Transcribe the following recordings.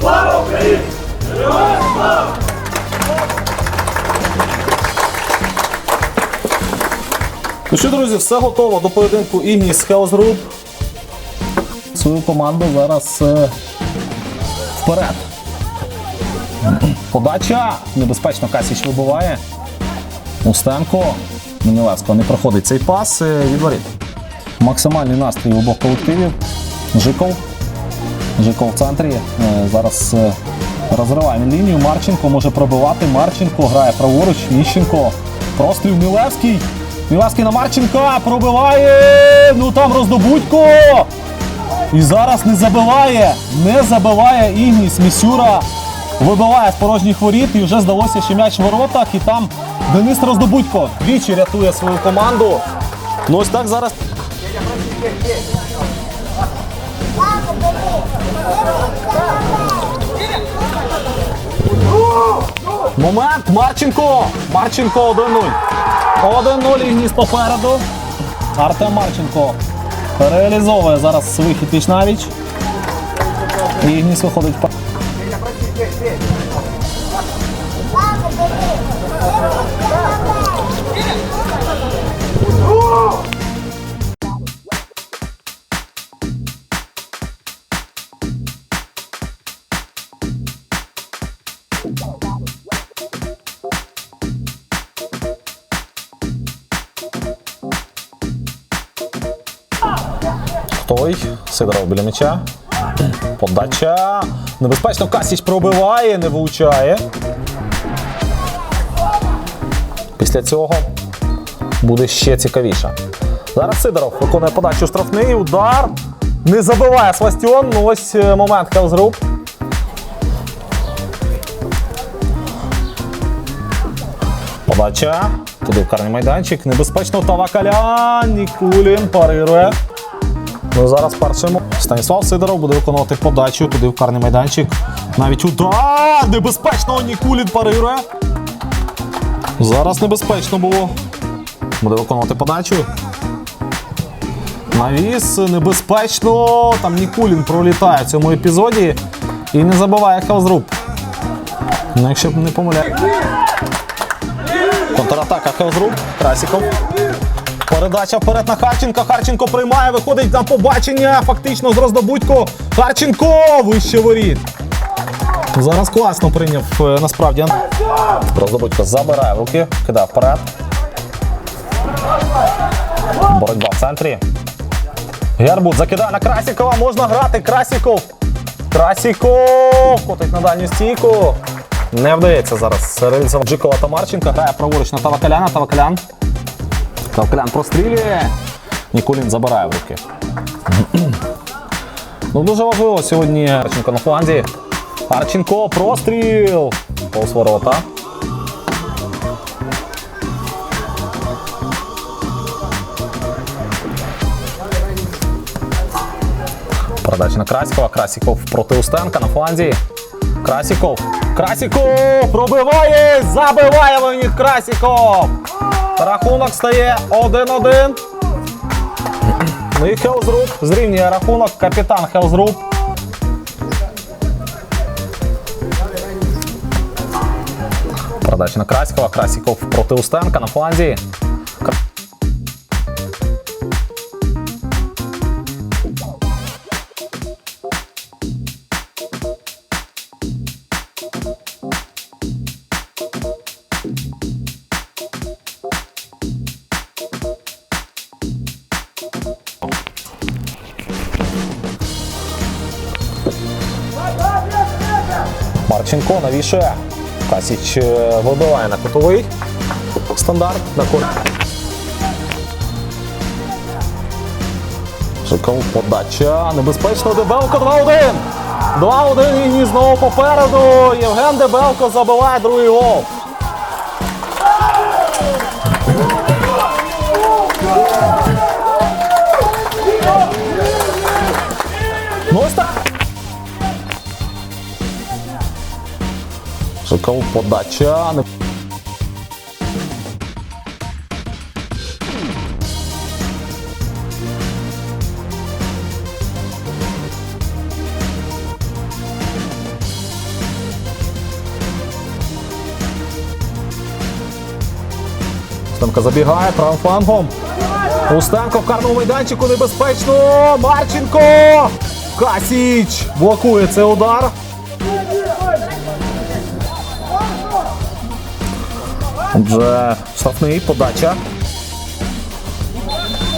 Слава Україні! Героям слава! Ну що, друзі, все готово до поєдинку Ігніс House Group. Свою команду зараз е, вперед. Подача! Небезпечно Касіч вибуває. Устенко. Мені Мінілеско не проходить цей пас. Е, відворіт. Максимальний настрій обох колективів. Жиков. Жиков в центрі. Е, Зараз е, розриває лінію. Марченко може пробивати. Марченко грає праворуч. Міщенко. Простріл Мілевський. Мілевський на Марченка. Пробиває. Ну там роздобудько. І зараз не забиває. Не забиває Ігніс Місюра. Вибиває з порожніх воріт і вже здалося, що м'яч в воротах. І там Денис Роздобудько двічі рятує свою команду. Ну ось так зараз Момент Марченко! Марченко 1-0. 1-0 Ігніс попереду. Артем Марченко реалізовує зараз вихід віч навіч. Ігніс виходить вперед. Той Сидоров біля м'яча. Подача. Небезпечно Касіч пробиває, не влучає. Після цього буде ще цікавіше. Зараз Сидоров виконує подачу штрафний, удар. Не забиває Свастіон. Ну ось е, момент Хелзгруп. Подача. Туди в карний майданчик. Небезпечно Тавакалян. Нікулін парирує. Ну зараз першим Станіслав Сидоров буде виконувати подачу туди в карний майданчик. Навіть удар! Небезпечно Нікулін парирує. Зараз небезпечно було. Буде виконувати подачу. Навіс небезпечно. Там Нікулін пролітає в цьому епізоді і не забиває Хелзруб. Ну, якщо б не помиляю. Контратака Хелзруб. Красіков. Передача вперед на Харченка. Харченко приймає, виходить на побачення. Фактично з роздобудько. Харченко вище воріт. Зараз класно прийняв е, насправді. Роздобудько забирає руки, кидає вперед. Боротьба в центрі. Гербут закидає на Красікова. Можна грати. Красіков. Красіков. Котить на дальню стійку. Не вдається зараз реалізувати Джикова та Марченка. Грає праворуч на Тавакаляна. Тавакалян. Тавкалян прострілює. Нікулін забирає в руки. ну Дуже важливо сьогодні Арченко на фланзі. Арченко простріл. Повз ворота. Передача на Красікова. Красіков проти Устенка на фланзі. Красіков. Красіков пробиває! Забиває Леонід Красіков! Рахунок стає 1-1. Ну і Хелзруб зрівнює рахунок. Капітан Хелзруб. Передача на Краськова. Красіков проти Устенка на фланзі. Марченко навішує. Касіч е, вибиває на кутовий. Стандарт на кут. Жиков подача. Небезпечно Дебелко 2-1. 2-1 і знову попереду. Євген Дебелко забиває другий гол. Ну ось так. Жиков подача. Стемка забігає правим флангом. Устенко в карному майданчику небезпечно. Марченко. Касіч блокує цей удар. Отже, штрафний подача.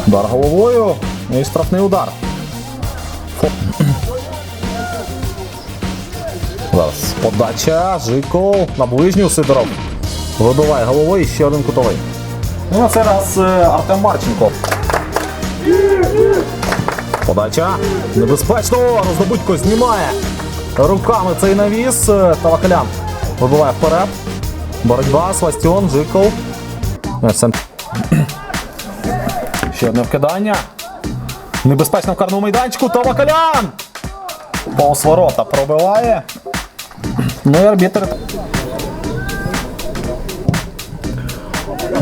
Удар головою. І штрафний удар. Фо- Зараз подача. Жиков на ближню Сидоров. Вибиває головою і ще один кутовий. Ну, на цей раз е, Артем Марченко. Подача. Небезпечно. Роздобудько знімає руками цей навіс. Е, Тавакалян вибиває вперед. Боротьба, Свастіон, Жиков. Е, Ще одне вкидання. Небезпечно в карному майданчику. Тавакалян! Повз ворота пробиває. Ну і арбітр.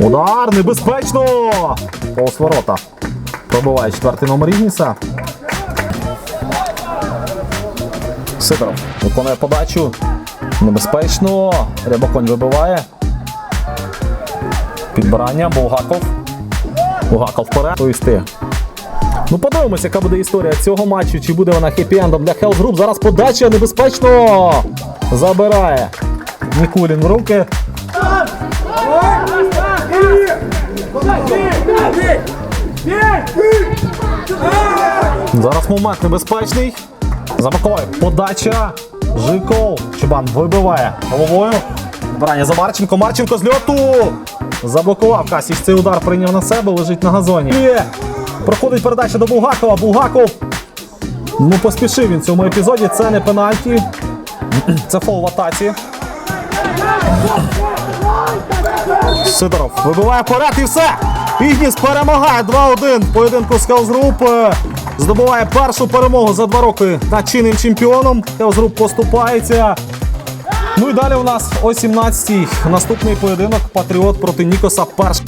Удар небезпечно! Повз ворота. Пробиває четвертий номер Ігніса. Сидоров виконує подачу. Небезпечно. Рябоконь вибиває. Підбирання. Булгаков. Булгаков вперед. Повісти. Ну подивимося, яка буде історія цього матчу. Чи буде вона хеппі-ендом для Hell's Group. Зараз подача небезпечно. Забирає. Нікулін в руки. Зараз момент небезпечний. Забакою. Подача. Жиков. Чубан вибиває головою. Брання за Марченко. Марченко з льоту. Заблокував. Касіч цей удар прийняв на себе, лежить на газоні. Є. Проходить передача до Булгакова. Булгаков. Ну, поспішив він в цьому епізоді. Це не пенальті. Це фол в атаці. Сидоров вибиває вперед і все. Ігніс перемагає 2-1 поєдинку з. Е, Здобуває першу перемогу за два роки над чинним чемпіоном. Group поступається. Ну і далі у нас о 17-й наступний поєдинок Патріот проти Нікоса Перш.